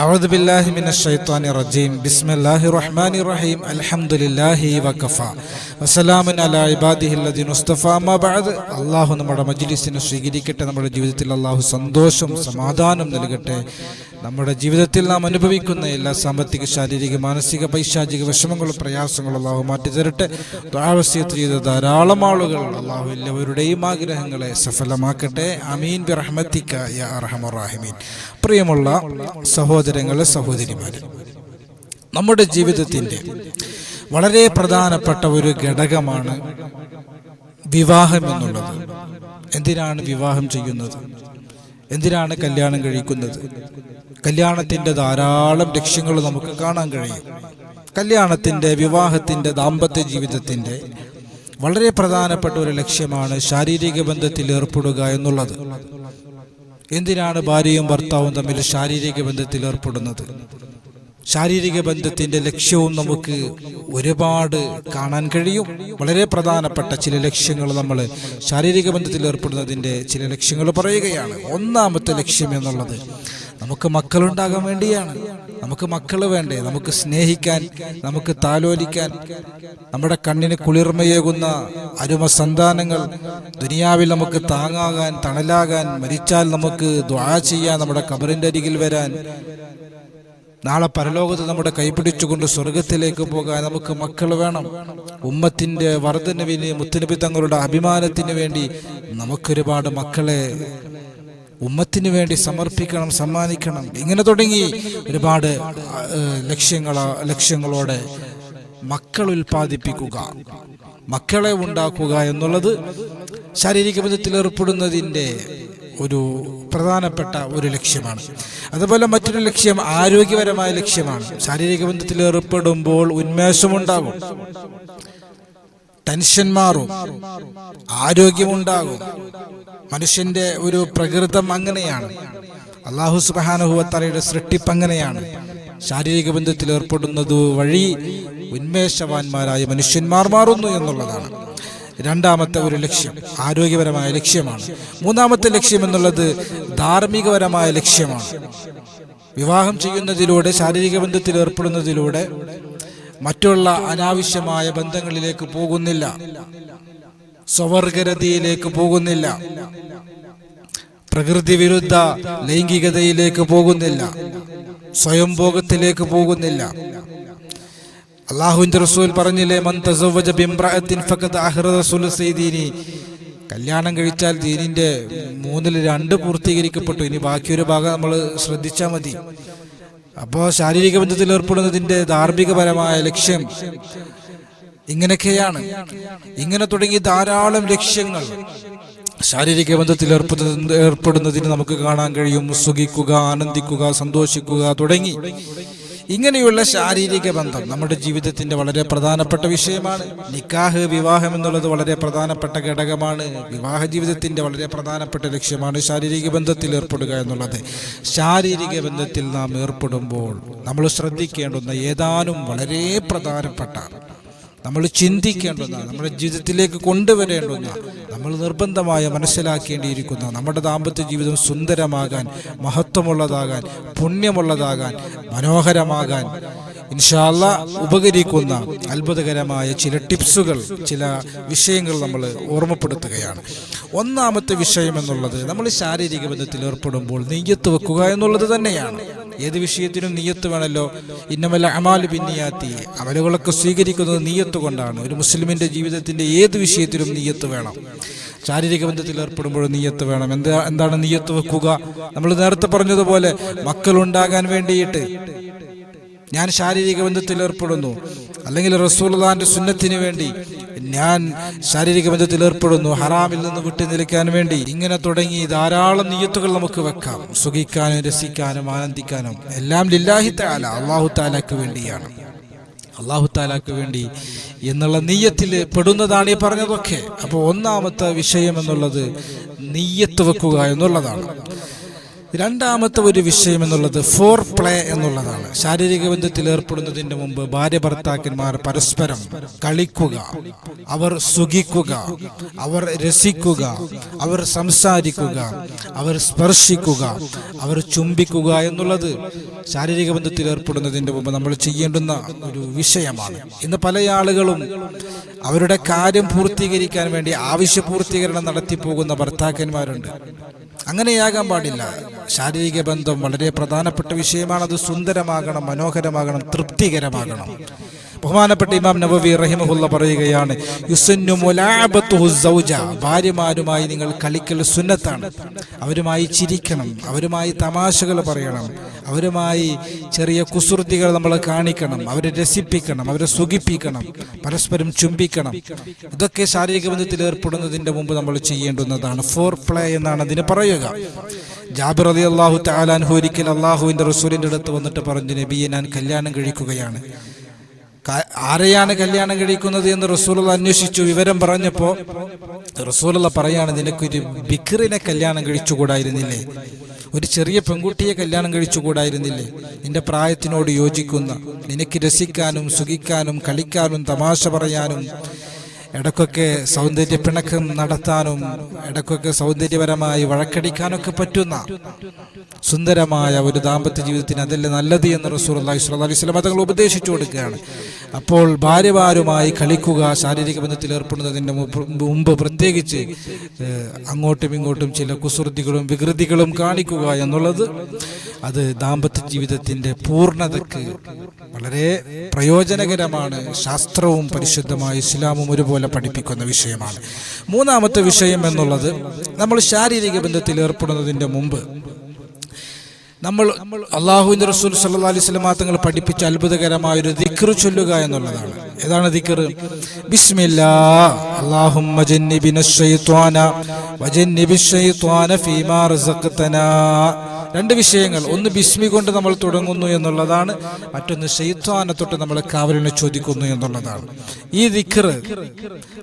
أعوذ بالله من الشيطان الرجيم بسم الله الرحمن الرحيم الحمد لله وكفى وسلام على عباده الذين اصطفى ما بعد അള്ളാഹു നമ്മുടെ മജ്ലിസിനെ സ്വീകരിക്കട്ടെ നമ്മുടെ ജീവിതത്തിൽ അള്ളാഹു സന്തോഷം സമാധാനം നൽകട്ടെ നമ്മുടെ ജീവിതത്തിൽ നാം അനുഭവിക്കുന്ന എല്ലാ സാമ്പത്തിക ശാരീരിക മാനസിക പൈശാചിക വിഷമങ്ങളും പ്രയാസങ്ങളും അള്ളാഹു മാറ്റി തരട്ടെ. ദ്വാവസ്യത്ത് ചെയ്ത ധാരാളം ആളുകൾ അള്ളാഹു എല്ലാവരുടെയും ആഗ്രഹങ്ങളെ സഫലമാക്കട്ടെ. അമീൻ ബി റഹ്മത്തിക്ക യാ അർഹമറാഹിമീൻ പ്രിയമുള്ള സഹോദരങ്ങളെ സഹോദരിമാരെ നമ്മുടെ ജീവിതത്തിന്റെ വളരെ പ്രധാനപ്പെട്ട ഒരു ഘടകമാണ് വിവാഹം എന്നുള്ളത്. എന്തിനാണ് വിവാഹം ചെയ്യുന്നത്? എന്തിനാണ് കല്യാണം കഴിക്കുന്നത്? കല്യാണത്തിന്റെ ധാരാളം ലക്ഷ്യങ്ങൾ നമുക്ക് കാണാൻ കഴിയും. കല്യാണത്തിന്റെ വിവാഹത്തിന്റെ ദാമ്പത്യ ജീവിതത്തിന്റെ വളരെ പ്രധാനപ്പെട്ട ഒരു ലക്ഷ്യമാണ് ശാരീരിക ബന്ധത്തിൽ ഏർപ്പെടുക എന്നുള്ളത്. എന്തിനാണ് ഭാര്യയും ഭർത്താവും തമ്മിൽ ശാരീരിക ബന്ധത്തിൽ ഏർപ്പെടുന്നത്? ശാരീരിക ബന്ധത്തിന്റെ ലക്ഷ്യവും നമുക്ക് ഒരുപാട് കാണാൻ കഴിയും. വളരെ പ്രധാനപ്പെട്ട ചില ലക്ഷ്യങ്ങൾ നമ്മൾ ശാരീരിക ബന്ധത്തിൽ ഏർപ്പെടുന്നതിന്റെ ചില ലക്ഷ്യങ്ങൾ പറയുകയാണ്. ഒന്നാമത്തെ ലക്ഷ്യം എന്നുള്ളത് നമുക്ക് മക്കളുണ്ടാകാൻ വേണ്ടിയാണ്. നമുക്ക് മക്കൾ വേണ്ടേ? നമുക്ക് സ്നേഹിക്കാൻ നമുക്ക് താലോലിക്കാൻ നമ്മുടെ കണ്ണിന് കുളിർമയേകുന്ന അരുമ സന്താനങ്ങൾ ദുനിയാവിൽ നമുക്ക് താങ്ങാകാൻ തണലാകാൻ മരിച്ചാൽ നമുക്ക് ദ്വാ ചെയ്യാൻ നമ്മുടെ കബറിന്റെ അരികിൽ വരാൻ നാളെ പരലോകത്ത് നമ്മുടെ കൈപിടിച്ചുകൊണ്ട് സ്വർഗത്തിലേക്ക് പോകാൻ നമുക്ക് മക്കൾ വേണം. ഉമ്മത്തിന്റെ വർധനവിന് മുത്തനബി തങ്ങളുടെ അഭിമാനത്തിന് വേണ്ടി നമുക്കൊരുപാട് മക്കളെ ഉമ്മത്തിന് വേണ്ടി സമർപ്പിക്കണം സമ്മാനിക്കണം. ഇങ്ങനെ തുടങ്ങി ഒരുപാട് ലക്ഷ്യങ്ങള ലക്ഷ്യങ്ങളോടെ മക്കൾ ഉൽപ്പാദിപ്പിക്കുക മക്കളെ ഉണ്ടാക്കുക എന്നുള്ളത് ശാരീരിക ബന്ധത്തിൽ ഏർപ്പെടുന്നതിന്റെ ഒരു പ്രധാനപ്പെട്ട ഒരു ലക്ഷ്യമാണ്. അതുപോലെ മറ്റൊരു ലക്ഷ്യം ആരോഗ്യപരമായ ലക്ഷ്യമാണ്. ശാരീരിക ബന്ധത്തിൽ ഏർപ്പെടുമ്പോൾ ഉന്മേഷമുണ്ടാകും ടെൻഷൻ മാറും ആരോഗ്യമുണ്ടാകും മനുഷ്യന്റെ ഒരു പ്രകൃതം അങ്ങനെയാണ്. അള്ളാഹു സുബാനുഹുവത്തലയുടെ സൃഷ്ടിപ്പ് അങ്ങനെയാണ്. ശാരീരിക ബന്ധത്തിൽ ഏർപ്പെടുന്നത് വഴി ഉന്മേഷവാന്മാരായ മനുഷ്യന്മാർ മാറുന്നു എന്നുള്ളതാണ്. രണ്ടാമത്തെ ഒരു ലക്ഷ്യം ആരോഗ്യപരമായ ലക്ഷ്യമാണ്. മൂന്നാമത്തെ ലക്ഷ്യം എന്നുള്ളത് ധാർമ്മികപരമായ ലക്ഷ്യമാണ്. വിവാഹം ചെയ്യുന്നതിലൂടെ ശാരീരിക ബന്ധത്തിൽ ഏർപ്പെടുന്നതിലൂടെ മറ്റുള്ള അനാവശ്യമായ ബന്ധങ്ങളിലേക്ക് പോകുന്നില്ല. സ്വവർഗരതിയിലേക്ക് പോകുന്നില്ല. പ്രകൃതി വിരുദ്ധ ലൈംഗികതയിലേക്ക് പോകുന്നില്ല. സ്വയംഭോഗത്തിലേക്ക് പോകുന്നില്ല. അള്ളാഹുവിന്റെ റസൂൽ പറഞ്ഞില്ലേ കല്യാണം കഴിച്ചാൽ ദീനിന്റെ മൂന്നിൽ രണ്ട് പൂർത്തീകരിക്കപ്പെട്ടു. ഇനി ബാക്കിയൊരു ഭാഗം നമ്മൾ ശ്രദ്ധിച്ചാൽ മതി. അപ്പോൾ ശാരീരിക ബന്ധത്തിൽ ഏർപ്പെടുന്നതിന്റെ ധാർമ്മികപരമായ ലക്ഷ്യം ഇങ്ങനെയൊക്കെയാണ്. ഇങ്ങനെ തുടങ്ങി ധാരാളം ലക്ഷ്യങ്ങൾ. ശാരീരിക ബന്ധത്തിൽ ഏർപ്പെടുന്ന ഏർപ്പെടുന്നതിന് നമുക്ക് കാണാൻ കഴിയും. സുഖിക്കുക ആനന്ദിക്കുക സന്തോഷിക്കുക തുടങ്ങി. ഇങ്ങനെയുള്ള ശാരീരിക ബന്ധം നമ്മുടെ ജീവിതത്തിന്റെ വളരെ പ്രധാനപ്പെട്ട വിഷയമാണ്. നിക്കാഹ് വിവാഹം എന്നുള്ളത് വളരെ പ്രധാനപ്പെട്ട ഘടകമാണ്. വിവാഹ ജീവിതത്തിന്റെ വളരെ പ്രധാനപ്പെട്ട ലക്ഷ്യമാണ് ശാരീരിക ബന്ധത്തിൽ ഏർപ്പെടുക എന്നുള്ളത്. ശാരീരിക ബന്ധത്തിൽ നാം ഏർപ്പെടുമ്പോൾ നമ്മൾ ശ്രദ്ധിക്കേണ്ടുന്ന ഏതാനും വളരെ പ്രധാനപ്പെട്ട നമ്മൾ ചിന്തിക്കേണ്ടതാണ് നമ്മുടെ ജീവിതത്തിലേക്ക് കൊണ്ടുവരേണ്ടതാണ് നമ്മൾ നിർബന്ധമായ മനസ്സിലാക്കേണ്ടിയിരിക്കുന്നു നമ്മുടെ ദാമ്പത്യ ജീവിതം സുന്ദരമാകാൻ മഹത്വമുള്ളതാകാൻ പുണ്യമുള്ളതാകാൻ മനോഹരമാകാൻ ഇൻഷാല്ല ഉപകരിക്കുന്ന അത്ഭുതകരമായ ചില ടിപ്സുകൾ ചില വിഷയങ്ങൾ നമ്മൾ ഓർമ്മപ്പെടുത്തുകയാണ്. ഒന്നാമത്തെ വിഷയം എന്നുള്ളത് നമ്മൾ ശാരീരിക ബന്ധത്തിൽ ഏർപ്പെടുമ്പോൾ നെയ്യത്ത് വെക്കുക എന്നുള്ളത് തന്നെയാണ്. ഏത് വിഷയത്തിനും നീയത്ത് വേണമല്ലോ ഇന്നമല്ല അമാൽ പിന്നിയാത്തി അമലുകളൊക്കെ സ്വീകരിക്കുന്നത് നീയത്ത് കൊണ്ടാണ്. ഒരു മുസ്ലിമിന്റെ ജീവിതത്തിന്റെ ഏത് വിഷയത്തിലും നീയത്ത് വേണം. ശാരീരിക ബന്ധത്തിൽ ഏർപ്പെടുമ്പോൾ നീയത്ത് വേണം. എന്താ എന്താണ് നീയത്ത് വെക്കുക? നമ്മൾ നേരത്തെ പറഞ്ഞതുപോലെ മക്കളുണ്ടാകാൻ വേണ്ടിയിട്ട് ഞാൻ ശാരീരിക ബന്ധത്തിൽ ഏർപ്പെടുന്നു. അല്ലെങ്കിൽ റസൂൽദാന്റെ സുന്നത്തിന് വേണ്ടി ഞാൻ ശാരീരിക ബന്ധത്തിൽ ഏർപ്പെടുന്നു. ഹറാമിൽ നിന്ന് വിട്ടു നിൽക്കാൻ വേണ്ടി ഇങ്ങനെ തുടങ്ങി ധാരാളം നീയത്തുകൾ നമുക്ക് വെക്കാം. സുഖിക്കാനും രസിക്കാനും ആനന്ദിക്കാനും എല്ലാം ലില്ലാഹി താല അള്ളാഹു താലാക്ക് വേണ്ടിയാണ്. അള്ളാഹു താലാക്ക് വേണ്ടി എന്നുള്ള നീയത്തിൽ പെടുന്നതാണ് ഈ പറഞ്ഞതൊക്കെ. അപ്പോൾ ഒന്നാമത്തെ വിഷയം എന്നുള്ളത് നീയത്ത് വെക്കുക എന്നുള്ളതാണ്. രണ്ടാമത്തെ ഒരു വിഷയം എന്നുള്ളത് ഫോർ പ്ലേ എന്നുള്ളതാണ്. ശാരീരിക ബന്ധത്തിൽ ഏർപ്പെടുന്നതിന് മുമ്പ് ഭാര്യ ഭർത്താക്കന്മാർ പരസ്പരം കളിക്കുക അവർ സുഖിക്കുക അവർ രസിക്കുക അവർ സംസാരിക്കുക അവർ സ്പർശിക്കുക അവർ ചുംബിക്കുക എന്നുള്ളത് ശാരീരിക ബന്ധത്തിൽ ഏർപ്പെടുന്നതിന് മുമ്പ് നമ്മൾ ചെയ്യേണ്ടുന്ന ഒരു വിഷയമാണ്. ഇന്ന് പല ആളുകളും അവരുടെ കാര്യം പൂർത്തീകരിക്കാൻ വേണ്ടി ആവശ്യ പൂർത്തീകരണം നടത്തി പോകുന്ന ഭർത്താക്കന്മാരുണ്ട്. അങ്ങനെയാകാൻ പാടില്ല. ശാരീരിക ബന്ധം വളരെ പ്രധാനപ്പെട്ട വിഷയമാണ് അത് സുന്ദരമാകണം മനോഹരമാകണം തൃപ്തികരമാകണം. ബഹുമാനപ്പെട്ട ഇമാം നബവി റഹിമഹുല്ല പറയുകയാണ് ഭാര്യമാരുമായി നിങ്ങൾ കളിക്കൽ സുന്നത്താണ്. അവരുമായി ചിരിക്കണം അവരുമായി തമാശകൾ പറയണം അവരുമായി ചെറിയ കുസൃതികൾ നമ്മൾ കാണിക്കണം അവരെ രസിപ്പിക്കണം അവരെ സുഖിപ്പിക്കണം പരസ്പരം ചുംബിക്കണം. ഇതൊക്കെ ശാരീരിക ബന്ധത്തിൽ ഏർപ്പെടുന്നതിന്റെ മുമ്പ് നമ്മൾ ചെയ്യേണ്ടുന്നതാണ്. ഫോർ പ്ലേ എന്നാണ് അതിന് പറയുക. ജാബിർ അലി അള്ളാഹു താലാൻഹു ഒരിക്കൽ അള്ളാഹുവിന്റെ റസൂലിന്റെ അടുത്ത് വന്നിട്ട് പറഞ്ഞു നബിയെ ഞാൻ കല്യാണം കഴിക്കുകയാണ്. ആരെയാണ് കല്യാണം കഴിക്കുന്നത് എന്ന് റസൂലുള്ള അന്വേഷിച്ചു വിവരം പറഞ്ഞപ്പോ റസൂലുള്ള പറയാണ് നിനക്കൊരു ബിഖറിനെ കല്യാണം കഴിച്ചുകൂടായിരുന്നില്ലേ? ഒരു ചെറിയ പെൺകുട്ടിയെ കല്യാണം കഴിച്ചുകൂടായിരുന്നില്ലേ? നിന്റെ പ്രായത്തിനോട് യോജിക്കുന്ന നിനക്ക് രസിക്കാനും സുഖിക്കാനും കളിക്കാനും തമാശ പറയാനും ഇടയ്ക്കൊക്കെ സൗന്ദര്യ പിണക്കം നടത്താനും ഇടയ്ക്കൊക്കെ സൗന്ദര്യപരമായി വഴക്കടിക്കാനൊക്കെ പറ്റുന്ന സുന്ദരമായ ഒരു ദാമ്പത്യ ജീവിതത്തിന് അതല്ലേ നല്ലത് എന്ന് റസൂർ അള്ളാഹി സ്വല്ലല്ലാഹി അലൈഹി വസല്ലം തങ്ങൾ ഉപദേശിച്ചു കൊടുക്കുകയാണ്. അപ്പോൾ ഭാര്യമാരുമായി കളിക്കുക ശാരീരിക ബന്ധത്തിൽ ഏർപ്പെടുന്നതിന് മുമ്പ് മുമ്പ് പ്രത്യേകിച്ച് അങ്ങോട്ടും ഇങ്ങോട്ടും ചില കുസൃതികളും വികൃതികളും കാണിക്കുക എന്നുള്ളത് അത് ദാമ്പത്യ ജീവിതത്തിന്റെ പൂർണതയ്ക്ക് വളരെ പ്രയോജനകരമാണ്. ശാസ്ത്രവും പരിശുദ്ധമായ ഇസ്ലാമും ഒരുപോലെ പഠിപ്പിക്കുന്ന വിഷയമാണ്. മൂന്നാമത്തെ വിഷയം എന്നുള്ളത് നമ്മൾ ശാരീരിക ബന്ധത്തിൽ ഏർപ്പെടുന്നതിന്റെ മുമ്പ് നമ്മൾ അള്ളാഹുവിന്റെ റസൂൽ സല്ലാ അലൈഹി സ്വലമാ പഠിപ്പിച്ച അത്ഭുതകരമായ ഒരു ദിക്ർ ചൊല്ലുക എന്നുള്ളതാണ്. ഏതാണ് ദിക്ർ ബിസ്മില്ലാ. അല്ലാഹുമ്മ ശൈത്വാന ഫീമാ രണ്ട് വിഷയങ്ങൾ. ഒന്ന് ബിസ്മി കൊണ്ട് നമ്മൾ തുടങ്ങുന്നു എന്നുള്ളതാണ്. മറ്റൊന്ന് ഷെയ്ത്വാനെ തൊട്ട് നമ്മൾ കാവലിനെ ചോദിക്കുന്നു എന്നുള്ളതാണ്. ഈ ദിക്ർ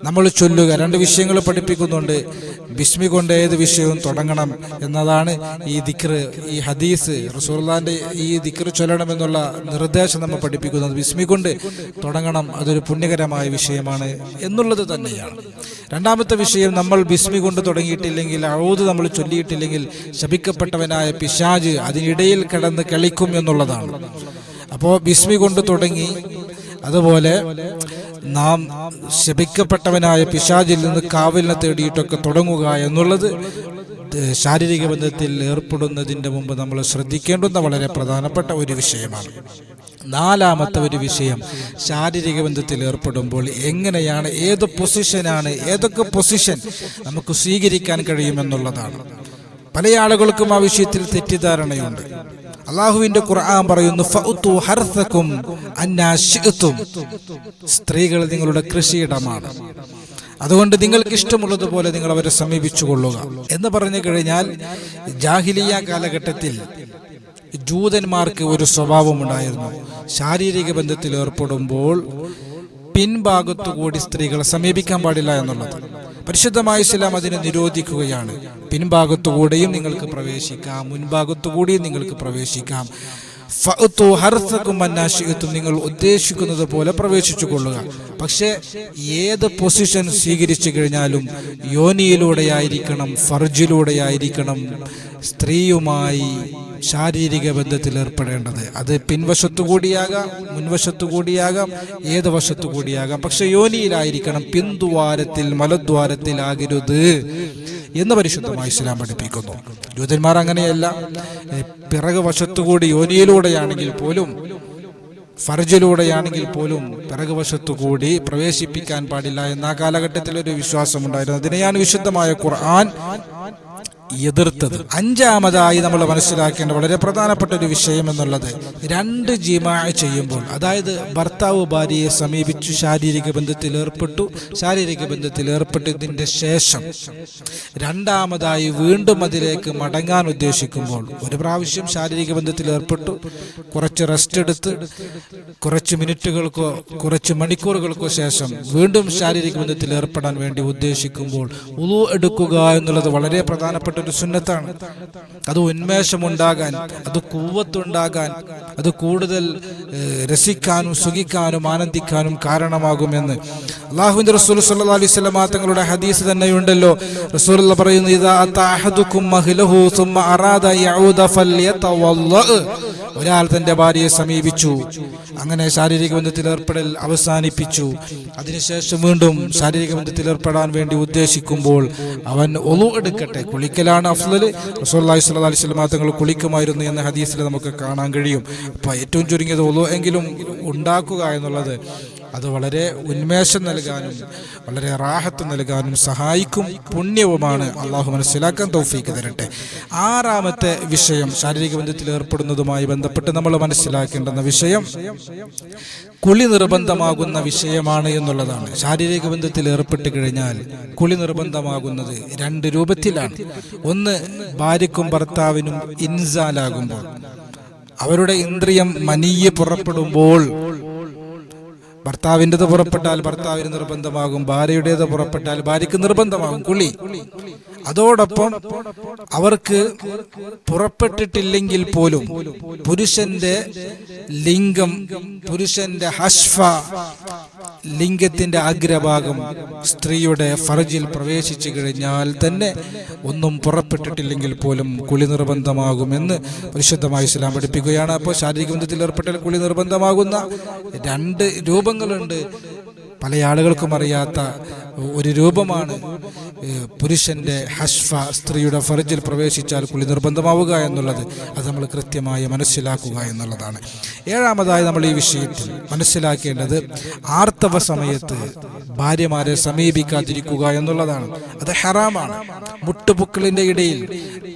നമ്മൾ ചൊല്ലുക. രണ്ട് വിഷയങ്ങൾ പഠിപ്പിക്കുന്നുണ്ട്. ബിസ്മി കൊണ്ട് ഏത് വിഷയവും തുടങ്ങണം എന്നതാണ് ഈ ദിക്ർ ഈ ഹദീസ്. റസൂർദാന്റെ ഈ ദിക്ർ ചൊല്ലണം എന്നുള്ള നിർദ്ദേശം നമ്മൾ പഠിപ്പിക്കുന്നത് ബിസ്മി കൊണ്ട് തുടങ്ങണം. അതൊരു പുണ്യകരമായ വിഷയമാണ് എന്നുള്ളത് തന്നെയാണ്. രണ്ടാമത്തെ വിഷയം നമ്മൾ ബിസ്മി കൊണ്ട് തുടങ്ങിയിട്ടില്ലെങ്കിൽ അഴുത് നമ്മൾ ചൊല്ലിയിട്ടില്ലെങ്കിൽ ശപിക്കപ്പെട്ടവനായ പിശാജ് അതിനിടയിൽ കിടന്ന് കളിക്കും എന്നുള്ളതാണ്. അപ്പോൾ ബിസ്മി കൊണ്ട് തുടങ്ങി. അതുപോലെ നാം ശപിക്കപ്പെട്ടവനായ പിശാജിൽ നിന്ന് കാവലിനെ തേടിയിട്ടൊക്കെ തുടങ്ങുക എന്നുള്ളത് ശാരീരിക ബന്ധത്തിൽ ഏർപ്പെടുന്നതിന്റെ മുമ്പ് നമ്മൾ ശ്രദ്ധിക്കേണ്ടുന്ന വളരെ പ്രധാനപ്പെട്ട ഒരു വിഷയമാണ്. നാലാമത്തെ ഒരു വിഷയം ശാരീരിക ബന്ധത്തിൽ ഏർപ്പെടുമ്പോൾ എങ്ങനെയാണ് ഏത് പൊസിഷനാണ് ഏതൊക്കെ പൊസിഷൻ നമുക്ക് സ്വീകരിക്കാൻ കഴിയുമെന്നുള്ളതാണ്. പല ആളുകൾക്കും ആ വിഷയത്തിൽ തെറ്റിദ്ധാരണയുണ്ട്. അള്ളാഹുവിന്റെ ഖുർആൻ പറയുന്നു. സ്ത്രീകൾ നിങ്ങളുടെ കൃഷിയിടമാണ്. അതുകൊണ്ട് നിങ്ങൾക്ക് ഇഷ്ടമുള്ളതുപോലെ നിങ്ങൾ അവരെ സമീപിച്ചു കൊള്ളുക എന്ന് പറഞ്ഞു കഴിഞ്ഞാൽ ജാഹിലിയ കാലഘട്ടത്തിൽ ജൂതന്മാർക്ക് ഒരു സ്വഭാവമുണ്ടായിരുന്നു ശാരീരിക ബന്ധത്തിൽ ഏർപ്പെടുമ്പോൾ പിൻഭാഗത്തു കൂടി സ്ത്രീകളെ സമീപിക്കാൻ പാടില്ല എന്നുള്ളത്. പരിശുദ്ധമായ ഇസ്ലാം അതിനെ നിരോധിക്കുകയാണ്. പിൻഭാഗത്തുകൂടെയും നിങ്ങൾക്ക് പ്രവേശിക്കാം. മുൻഭാഗത്തുകൂടിയും നിങ്ങൾക്ക് പ്രവേശിക്കാം. ഹർസക്കും നിങ്ങൾ ഉദ്ദേശിക്കുന്നത് പോലെ പ്രവേശിച്ചു കൊള്ളുക പക്ഷേ ഏത് പൊസിഷൻ സ്വീകരിച്ചു കഴിഞ്ഞാലും യോനിയിലൂടെയായിരിക്കണം ഫർജിലൂടെയായിരിക്കണം സ്ത്രീയുമായി ശാരീരിക ബന്ധത്തിൽ ഏർപ്പെടേണ്ടത്. അത് പിൻവശത്തു കൂടിയാകാം മുൻവശത്തു കൂടിയാകാം ഏത് വശത്തു കൂടിയാകാം. പക്ഷെ യോനിയിലായിരിക്കണം പിന്തുവാരത്തിൽ മലദ്വാരത്തിലാകരുത് എന്ന് പരിശുദ്ധമായി ഇസ്ലാം പഠിപ്പിക്കുന്നു. ജൂതന്മാർ അങ്ങനെയല്ല. പിറകു വശത്തുകൂടി യോനിയിലൂടെയാണെങ്കിൽ പോലും ഫർജിലൂടെയാണെങ്കിൽ പോലും പിറകുവശത്തുകൂടി പ്രവേശിപ്പിക്കാൻ പാടില്ല എന്ന കാലഘട്ടത്തിൽ ഒരു വിശ്വാസമുണ്ടായിരുന്നു. അതിനെയാണ് വിശുദ്ധമായ ഖുർആൻ എതിർത്തത്. അഞ്ചാമതായി നമ്മൾ മനസ്സിലാക്കേണ്ട വളരെ പ്രധാനപ്പെട്ട ഒരു വിഷയം എന്നുള്ളത് രണ്ട് ജിമാ ചെയ്യുമ്പോൾ അതായത് ഭർത്താവ് ഭാര്യയെ സമീപിച്ചു ശാരീരിക ബന്ധത്തിൽ ഏർപ്പെട്ടു ശാരീരിക ബന്ധത്തിൽ ഏർപ്പെട്ടതിന്റെ ശേഷം രണ്ടാമതായി വീണ്ടും അതിലേക്ക് മടങ്ങാൻ ഉദ്ദേശിക്കുമ്പോൾ ഒരു പ്രാവശ്യം ശാരീരിക ബന്ധത്തിൽ ഏർപ്പെട്ടു കുറച്ച് റെസ്റ്റ് എടുത്ത് കുറച്ച് മിനിറ്റുകൾക്കോ കുറച്ച് മണിക്കൂറുകൾക്കോ ശേഷം വീണ്ടും ശാരീരിക ബന്ധത്തിൽ ഏർപ്പെടാൻ വേണ്ടി ഉദ്ദേശിക്കുമ്പോൾ ഉളു എടുക്കുക എന്നുള്ളത് വളരെ പ്രധാനപ്പെട്ട പ്രധാനപ്പെട്ട ഒരു സുന്നത്താണ്. അത് ഉന്മേഷമുണ്ടാകാൻ അത് കൂവത്തുണ്ടാകാൻ അത് കൂടുതൽ രസിക്കാനും സുഖിക്കാനും ആനന്ദിക്കാനും കാരണമാകുമെന്ന്. അള്ളാഹുവിന്റെ റസൂൽ അലൈഹി സ്വല തങ്ങളുടെ ഹദീസ് തന്നെയുണ്ടല്ലോ. റസൂൽ പറയുന്നു ഒരാൾ തന്റെ ഭാര്യയെ സമീപിച്ചു. അങ്ങനെ ശാരീരിക ബന്ധത്തിൽ ഏർപ്പെടൽ അവസാനിപ്പിച്ചു. അതിനുശേഷം വീണ്ടും ശാരീരിക ബന്ധത്തിൽ ഏർപ്പെടാൻ വേണ്ടി ഉദ്ദേശിക്കുമ്പോൾ അവൻ ഒളു എടുക്കട്ടെ കുളിക്കലാണ് അഫ്സൽ റസൂല്ലി സ്വല്ലി അലൈഹി സ്വലമാ തങ്ങൾ കുളിക്കുമായിരുന്നു എന്ന ഹദീസിൽ നമുക്ക് കാണാൻ കഴിയും. അപ്പോൾ ഏറ്റവും ചുരുങ്ങിയത് ഒളു എങ്കിലും ഉണ്ടാക്കുക എന്നുള്ളത് അത് വളരെ ഉന്മേഷം നൽകാനും വളരെ റാഹത്ത് നൽകാനും സഹായിക്കും പുണ്യവുമാണ് അള്ളാഹു മനസ്സിലാക്കാൻ തൗഫീക്ക് തരട്ടെ. ആറാമത്തെ വിഷയം ശാരീരിക ബന്ധത്തിൽ ഏർപ്പെടുന്നതുമായി ബന്ധപ്പെട്ട് നമ്മൾ മനസ്സിലാക്കേണ്ടുന്ന വിഷയം കുളി നിർബന്ധമാകുന്ന വിഷയമാണ് എന്നുള്ളതാണ്. ശാരീരിക ബന്ധത്തിൽ ഏർപ്പെട്ട് കഴിഞ്ഞാൽ കുളി നിർബന്ധമാകുന്നത് രണ്ട് രൂപത്തിലാണ്. ഒന്ന് ഭാര്യക്കും ഭർത്താവിനും ഇൻസാലാകുമ്പോൾ. അവരുടെ ഇന്ദ്രിയം മനീയെ പുറപ്പെടുമ്പോൾ ഭർത്താവിന്റെത് പുറപ്പെട്ടാൽ ഭർത്താവിന് നിർബന്ധമാകും ഭാര്യയുടേത് പുറപ്പെട്ടാൽ ഭാര്യയ്ക്ക് നിർബന്ധമാകും കുളി. അതോടൊപ്പം അവർക്ക് പുറപ്പെട്ടിട്ടില്ലെങ്കിൽ പോലും പുരുഷന്റെ ലിംഗം പുരുഷന്റെ ഹഷ്ഫ ലിംഗത്തിന്റെ അഗ്രഭാഗം സ്ത്രീയുടെ ഫർജിൽ പ്രവേശിച്ചു കഴിഞ്ഞാൽ തന്നെ ഒന്നും പുറപ്പെട്ടിട്ടില്ലെങ്കിൽ പോലും കുളി നിർബന്ധമാകുമെന്ന് പരിശുദ്ധമായ ഇസ്ലാം പഠിപ്പിക്കുകയാണ്. അപ്പോൾ ശാരീരിക ബന്ധത്തിൽ ഏർപ്പെട്ടാൽ കുളി നിർബന്ധമാകുന്ന രണ്ട് രൂപങ്ങളുണ്ട്. പല ആളുകൾക്കും അറിയാത്ത ഒരു രൂപമാണ് പുരുഷന്റെ ഹഷ്ഫ സ്ത്രീയുടെ ഫർജിൽ പ്രവേശിച്ചാൽ കുളി നിർബന്ധമാവുക എന്നുള്ളത്. അത് നമ്മൾ കൃത്യമായി മനസ്സിലാക്കുക എന്നുള്ളതാണ്. ഏഴാമതായി നമ്മൾ ഈ വിഷയത്തിൽ മനസ്സിലാക്കേണ്ടത് ആർത്തവ സമയത്ത് ഭാര്യമാരെ സമീപിക്കാതിരിക്കുക എന്നുള്ളതാണ്. അത് ഹറാമാണ്. മുട്ടുപുക്കളിന്റെ ഇടയിൽ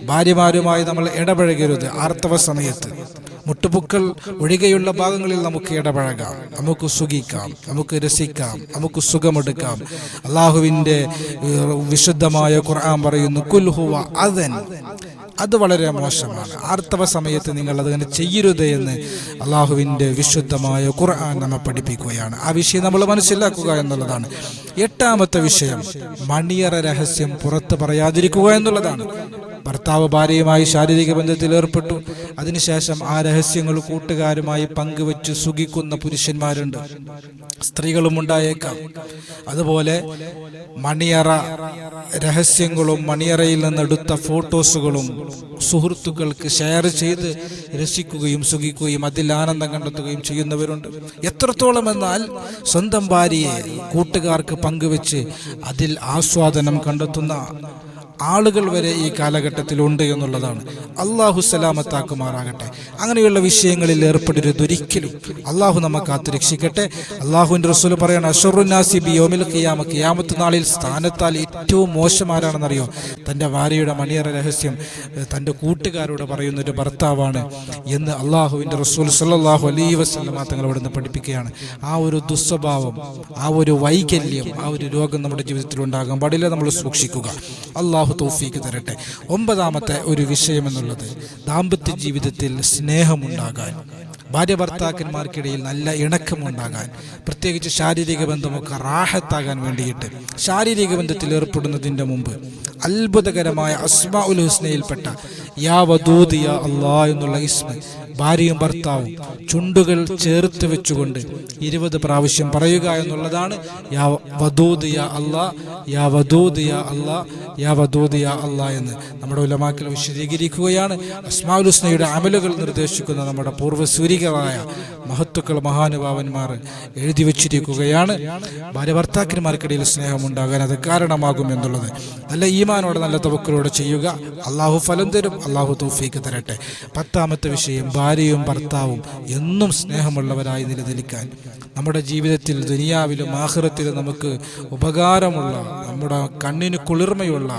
ഭാര്യമാരുമായി നമ്മൾ ഇടപഴകരുത് ആർത്തവ സമയത്ത്. മുട്ടുപുക്കൾ ഒഴികെയുള്ള ഭാഗങ്ങളിൽ നമുക്ക് ഇടപഴകാം. നമുക്ക് സുഖിക്കാം. നമുക്ക് രസിക്കാം. നമുക്ക് സുഖമെടുക്കാം. അള്ളാഹുവിന്റെ വിശുദ്ധമായ ഖുർആൻ പറയുന്നു കുൽഹുവ അതൻ അത് വളരെ മോശമാണ്. ആർത്തവ സമയത്ത് നിങ്ങൾ അതങ്ങനെ ചെയ്യരുത് എന്ന് അള്ളാഹുവിന്റെ വിശുദ്ധമായ ഖുർആൻ നമ്മെ പഠിപ്പിക്കുകയാണ്. ആ വിഷയം നമ്മൾ മനസ്സിലാക്കുക എന്നുള്ളതാണ്. എട്ടാമത്തെ വിഷയം മണിയറ രഹസ്യം പുറത്ത് പറയാതിരിക്കുക എന്നുള്ളതാണ്. ഭർത്താവ് ഭാര്യയുമായി ശാരീരിക ബന്ധത്തിൽ ഏർപ്പെട്ടു. അതിനുശേഷം ആ രഹസ്യങ്ങൾ കൂട്ടുകാരുമായി പങ്കുവെച്ച് സുഖിക്കുന്ന പുരുഷന്മാരുണ്ട്. സ്ത്രീകളും ഉണ്ടായേക്കാം. അതുപോലെ മണിയറ രഹസ്യങ്ങളും മണിയറയിൽ നിന്നെടുത്ത ഫോട്ടോസുകളും സുഹൃത്തുക്കൾക്ക് ഷെയർ ചെയ്ത് രസിക്കുകയും സുഖിക്കുകയും അതിൽ ആനന്ദം കണ്ടെത്തുകയും ചെയ്യുന്നവരുണ്ട്. എത്രത്തോളം എന്നാൽ സ്വന്തം ഭാര്യയെ കൂട്ടുകാർക്ക് പങ്കുവെച്ച് അതിൽ ആസ്വാദനം കണ്ടെത്തുന്ന ആളുകൾ വരെ ഈ കാലഘട്ടത്തിലുണ്ട് എന്നുള്ളതാണ്. അള്ളാഹു സലാമത്താക്കുമാറാകട്ടെ. അങ്ങനെയുള്ള വിഷയങ്ങളിൽ ഏർപ്പെടരുത് ഒരിക്കലും. അള്ളാഹു നമ്മെ കാത്തു രക്ഷിക്കട്ടെ അള്ളാഹുവിന്റെ റസൂൽ പറയണം അഷറുനാസി ബിയോമിൽ കിയാമ കിയാമത്ത് നാളിൽ സ്ഥാനത്താൽ ഏറ്റവും മോശമാരാണെന്നറിയോ തന്റെ ഭാര്യയുടെ മണിയറ രഹസ്യം തന്റെ കൂട്ടുകാരോട് പറയുന്നൊരു ഭർത്താവാണ് എന്ന് അള്ളാഹുവിന്റെ റസൂൽ സല്ലാഹു അലൈ വസ്ലമ തങ്ങളോട് നിന്ന് പഠിപ്പിക്കുകയാണ്. ആ ഒരു ദുസ്വഭാവം ആ ഒരു വൈകല്യം ആ ഒരു രോഗം നമ്മുടെ ജീവിതത്തിൽ ഉണ്ടാകാൻ പാടില്ല. നമ്മൾ സൂക്ഷിക്കുക. അള്ളാഹു തൗഫീക്ക് തരട്ടെ. ഒമ്പതാമത്തെ ഒരു വിഷയം എന്നുള്ളത് ദാമ്പത്യ ജീവിതത്തിൽ സ്നേഹമുണ്ടാകാൻ ഭാര്യ ഭർത്താക്കന്മാർക്കിടയിൽ നല്ല ഇണക്കമുണ്ടാകാൻ പ്രത്യേകിച്ച് ശാരീരിക ബന്ധമൊക്കെ റാഹത്താകാൻ വേണ്ടിയിട്ട് ശാരീരിക ബന്ധത്തിൽ ഏർപ്പെടുന്നതിന്റെ മുമ്പ് അത്ഭുതകരമായ അസ്മാ ഉൽ ഹുസ്നയിൽപ്പെട്ട യാ വദൂദ് യാ അള്ളാ എന്നുള്ള ഇസ്മ ഭാര്യയും ഭർത്താവും ചുണ്ടുകൾ ചേർത്ത് വെച്ചുകൊണ്ട് ഇരുപത് പ്രാവശ്യം പറയുക എന്നുള്ളതാണ് യാ വദൂദ് യാ അള്ളാ യാ വദൂദ് യാ അള്ളാ യാ വദൂദ് യാ അള്ളാ എന്ന് നമ്മുടെ ഉലമാക്കൾ വിശദീകരിക്കുകയാണ്. അസ്മാഉൽ ഹുസ്നയുടെ അമലുകൾ നിർദ്ദേശിക്കുന്ന നമ്മുടെ പൂർവസൂരികളായ മഹത്തുക്കൾ മഹാനുഭാവന്മാർ എഴുതി വച്ചിരിക്കുകയാണ്. ഭാര്യ ഭർത്താക്കന്മാർക്കിടയിൽ സ്നേഹമുണ്ടാകാൻ അത് കാരണമാകും എന്നുള്ളത്. നല്ല ഈമാനോടെ നല്ല തവക്കലോടെ ചെയ്യുക. അള്ളാഹു ഫലം തരും. അള്ളാഹു തോഫീക്ക് തരട്ടെ. പത്താമത്തെ വിഷയം ഭാര്യയും ഭർത്താവും എന്നും സ്നേഹമുള്ളവരായി നിലനിൽക്കാൻ. നമ്മുടെ ജീവിതത്തിൽ ദുനിയാവിലും ആഹ്റത്തിലും നമുക്ക് ഉപകാരമുള്ള നമ്മുടെ കണ്ണിന് കുളിർമയുള്ള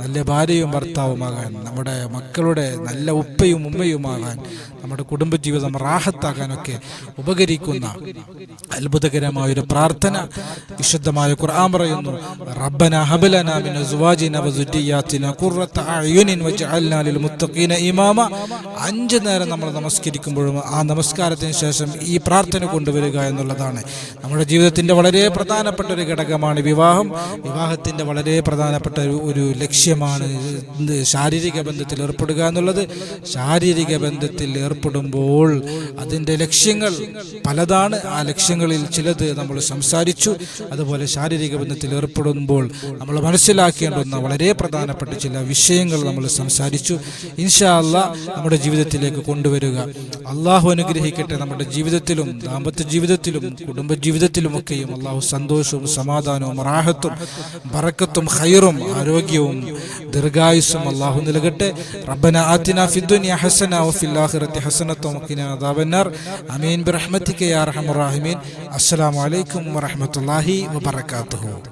നല്ല ഭാര്യയും ഭർത്താവുമാകാൻ നമ്മുടെ മക്കളുടെ നല്ല ഉപ്പയും ഉമ്മയുമാകാൻ നമ്മുടെ കുടുംബജീവിതം റാഹത്താകാനൊക്കെ ഉപകരിക്കുന്ന അത്ഭുതകരമായ ഒരു പ്രാർത്ഥന വിശുദ്ധമായ ഖുർആൻ പറയുന്നു റബ്ബന ഹബലന മിൻ അസ്വാജിന വസുരിയാത്തിന ഖുർറത അയുനിൻ വജഅൽനാ ലിൽ മുത്തഖീന ഇമാമ. അഞ്ച് നേരം നമ്മൾ നമസ്കരിക്കുമ്പോഴും ആ നമസ്കാരത്തിന് ശേഷം ഈ പ്രാർത്ഥന കൊണ്ടുവരിക എന്നുള്ളതാണ്. നമ്മുടെ ജീവിതത്തിന്റെ വളരെ പ്രധാനപ്പെട്ട ഒരു ഘടകമാണ് വിവാഹം. വിവാഹത്തിന്റെ വളരെ പ്രധാനപ്പെട്ട ഒരു ലക്ഷ്യമാണ് ശാരീരിക ബന്ധത്തിൽ ഏർപ്പെടുക എന്നുള്ളത്. ശാരീരിക ബന്ധത്തിൽ ഏർപ്പെടുമ്പോൾ അതിന്റെ ലക്ഷ്യങ്ങൾ പലതാണ്. ആ ലക്ഷ്യങ്ങളിൽ ചിലത് നമ്മൾ സംസാരിച്ചു. അതുപോലെ ശാരീരിക ബന്ധത്തിൽ ഏർപ്പെടുമ്പോൾ നമ്മൾ മനസ്സിലാക്കേണ്ടുന്ന വളരെ പ്രധാനപ്പെട്ട ചില വിഷയങ്ങൾ നമ്മൾ സംസാരിച്ചു. ഇൻഷാ അല്ല നമ്മുടെ ജീവിതത്തിലേക്ക് കൊണ്ടുവരിക. അള്ളാഹു അനുഗ്രഹിക്കട്ടെ നമ്മുടെ ജീവിതത്തിലും ദാമ്പത്യ ജീവിതത്തിലും കുടുംബ ജീവിതത്തിലുമൊക്കെയും അള്ളാഹു സന്തോഷവും സമാധാനവും റാഹത്തും ബറക്കത്തും ഹൈറും ആരോഗ്യവും ദീർഘായുസ്സും അള്ളാഹു നൽകട്ടെ. റബ്ബന ആത്തിന ഫിദ്ദുനിയ ഹസന വഫിൽ ആഖിറതി ഹസനത വഖിന അദാബന്നാർ ആമീൻ ബിറഹ്മതിക യാ അർഹമർ റഹീമീൻ. അസ്സലാമു അലൈക്കും വറഹ്മത്തുള്ളാഹി വബറകാതുഹു.